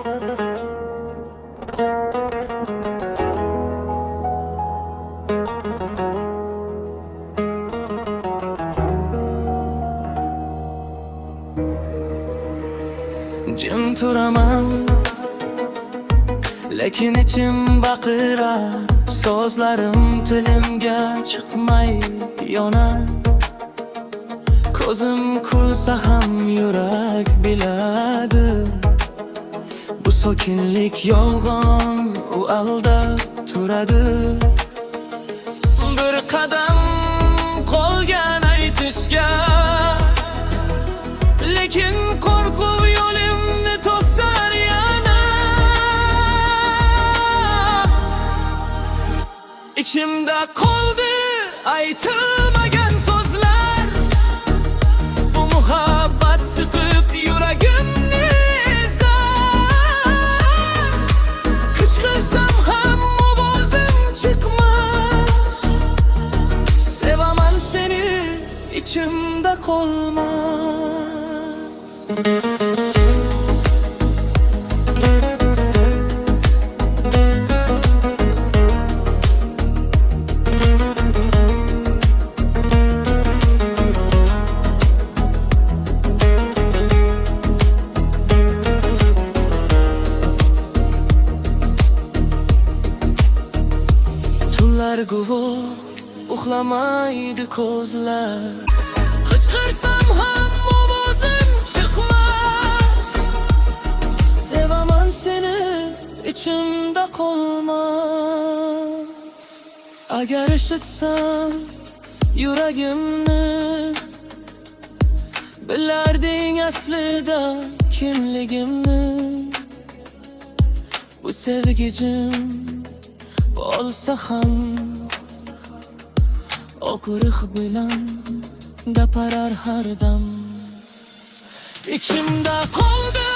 Cin turamam Lekin içim bakıra Sözlerim tilimge çıkmay yona. Kozim kulsa ham yurak biladi. Bu sokinlik yolg'on u aldab turadi. Bir qadam qolgan aytishga Lekin qo'rquv yo'limni to'sar yana. Ichimda qoldi aytilmagan içimde qolmas Tunlar guvur uxlamaydi ko'zlar. Qichqirsam ham ovozim chiqmas. Sevaman seni ichimda qolmas. Agar eshitsam yuragimni Bilarding aslida kimligimni. Bu sevgicim bo'lsa ham O'qiriq bilan gaparar har dam. Ichimda qoldi